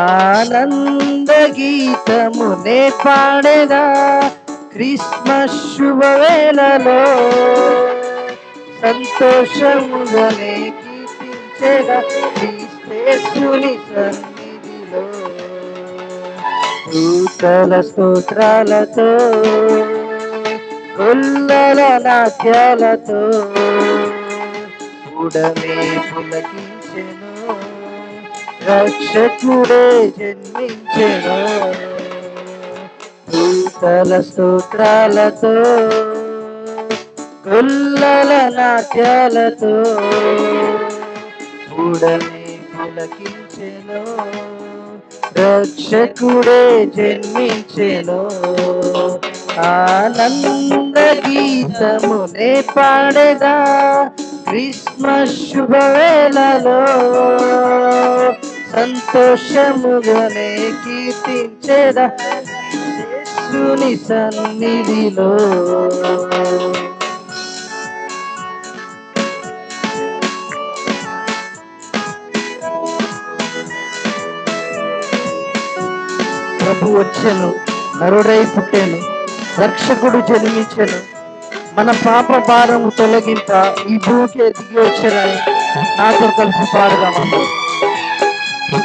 ఆనంద గీతమునే పాడేదా క్రిస్మస్ శుభవేళలో. సంతోషముగానే కీర్తించేదా క్రీస్తేసుని సన్నిధిలో. దూతల స్తోత్రాలతో కొల్లల నాట్యాలతో ఉడమే పులకించెను. రక్షకుడే జన్మించెను. భూతల స్తోత్రాలతో గుల్లల నాట్యాలతో ఉడనే పులకించెను. రక్షకుడే జన్మించెను. ఆనంద గీతమునే పాడేదా క్రిస్మస్ శుభవేళలో. సంతోషముగానే కీర్తించేదా యేసుని సన్నిధిలో. ప్రభు వచ్చెను నరుడై పుట్టెను రక్షకుడు జన్మించెను. మన పాప భారము తొలగింప ఈ భూమికి ఎదిగి వచ్చారని నాతో కలిసి పాడదామన్నా ప్రభు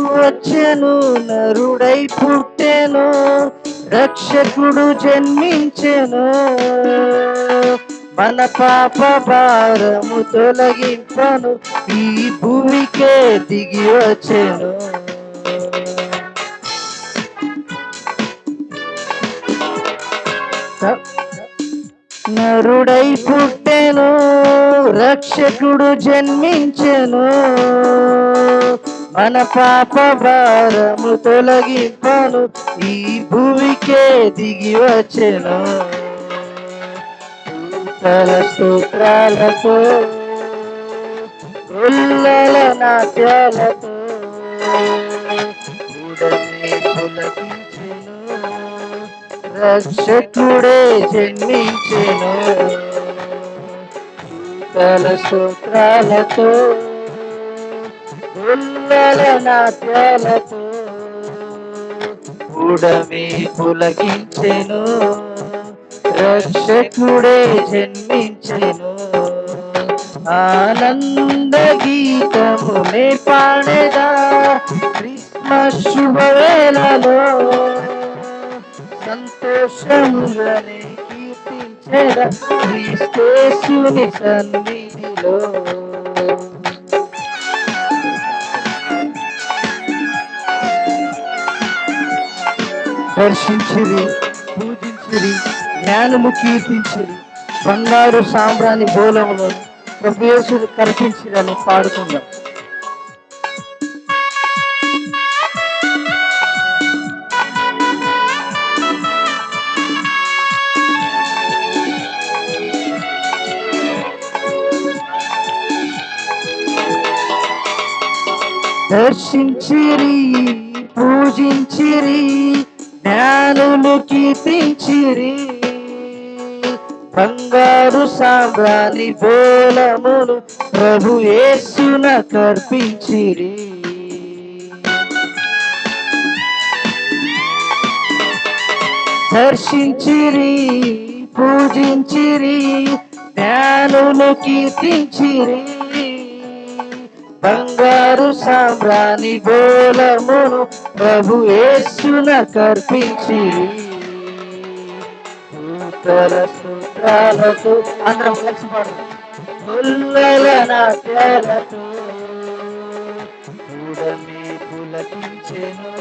వచ్చెను నరుడై పుట్టెను రక్షకుడు జన్మించెను. మన పాప భారము తొలగింపను ఈ భూమికే దిగి వచ్చెను. నరుడై పుట్టెను రక్షకుడు జన్మించెను. మన పాప భారము తొలగింపను ఈ భూమికే దిగి వచ్చెను. తల సూత్రాలతో ఉల్లల నాట్యాలతో పులకించెను. రక్షకుడే జన్మించెను. తల సూత్రాలతో ఉల్లల నాట్యాలతో ఉడమే పులగించెను రక్షకుడే జన్మించెను. ఆనంద గీతమునే పాడేదా. క్రిస్మస్ శుభవేళలో సంతోషముగానే కీర్తించేదా క్రీస్తేశుని సన్నిధిలో. దర్శించిరి పూజించిరి జ్ఞానము కీర్తించిరి బంగారు సాంబ్రాణి బోలములో ప్రభుయేసుడు కల్పించిరని పాడుకుందాం. దర్శించిరి పూజించిరి జ్ఞానులు కీర్తించిరి. బంగారు సాంబ్రాణి బోలములు ప్రభు యేసున కర్పించిరి. దర్శించిరి పూజించిరి జ్ఞానులు కీర్తించిరి. బంగారు సామ్రాణి బోలమును ప్రభు యేసున కర్పించి. సూతర సూత్రాలతో అందరం కలిసి పాడు నాట్యాలతో చూడమే పులకించెను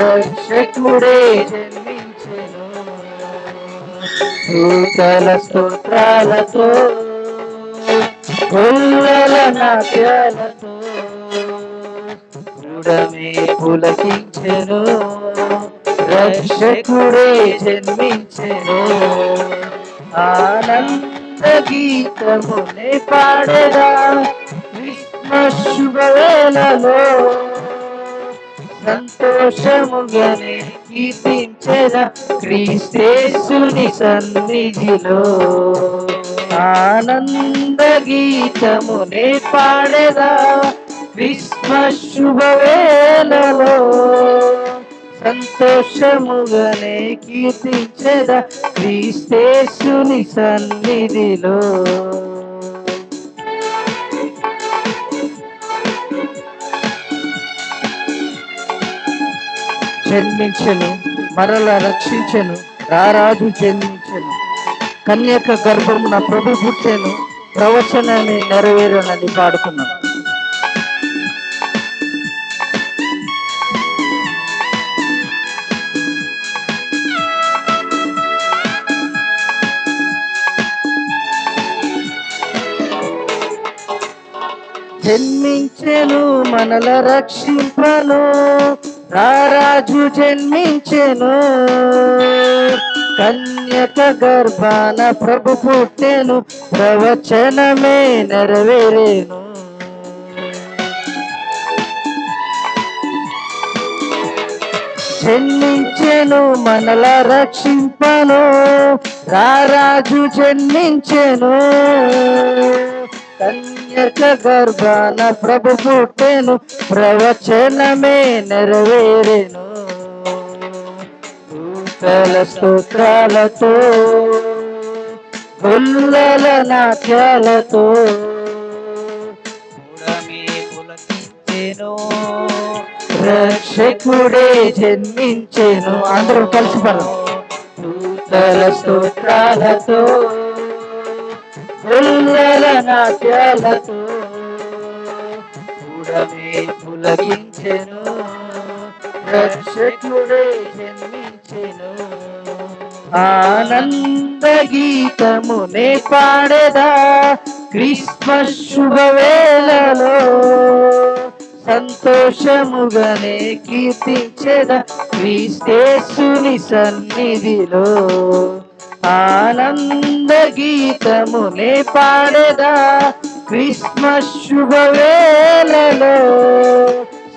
రక్షకుడే జన్మించెను. సూతల స్తోత్రాలతో పుల్లల నాట్యాలతో చూడమే పులకించెను రక్షకుడే జన్మించెను. ఆనంద గీతమునే పాడదా క్రిస్మస్ శుభవేళలో. సంతోషముగానే కీర్తించరా క్రీస్తేశుని సన్నిధిలో. ఆనంద గీతమునే పాడేదా క్రిస్మస్ శుభవేలలో సంతోషముగానే కీర్తించేదా క్రీస్తేశుని సన్నిధిలో. జన్మించను మరల రక్షించను రారాజు జన్మ కన్యక గర్భమున ప్రభు పుట్టెను ప్రవచనాన్ని నెరవేరునని పాడుకున్నాం. జన్మించెను మనల రక్షింపను రారాజు జన్మించెను. కన్యక గర్భాన ప్రభు పుట్టెను ప్రవచనమే నెరవేరేను. జన్మించెను మనల రక్షింపను రారాజు జన్మించెను. కన్యక గర్భాన ప్రభు పుట్టెను ప్రవచనమే నెరవేరేను. దూతల స్తోత్రాలతో గుల్లల నాట్యాలతో. రక్షకుడే జన్మించెను. అందరూ కలిసి పడదాం. దూతల స్తోత్రాలతో గుల్లల నాట్యాలతో. పులగించెను రక్షకుడే జన్మించెను ఆనంద గీతమునే పాడెదా క్రిస్మస్ శుభవేళలో సంతోషముగానే కీర్తించేదా క్రీస్తేసుని సన్నిధిలో? ఆనంద గీతమునే పాడెదా క్రిస్మస్ శుభవేళలో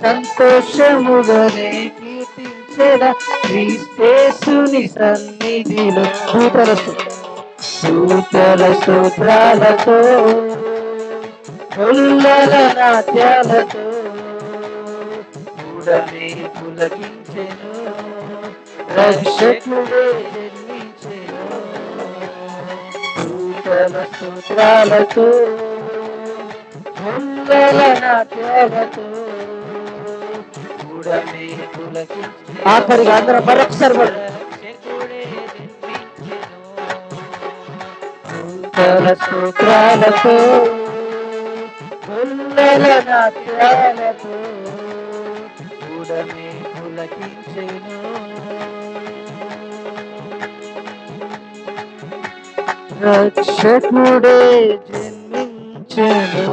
సంతోషముగానే కీర్తించెద క్రీస్తేసుని సన్నిధిలో. దూతల దూతల సూత్రాలతో కొల్లల నాట్యాలతో కూడమే పులకించెను రక్షకుడే జన్మించెను దూతల సూత్రాలతో కొల్లల నాట్యాలతో ఆఖరిగా అందరూ మరొకసారి రక్షకుడే జన్మించెను సూత్రాలతో నాట్యాలతో రక్షకుడే జన్మించెను.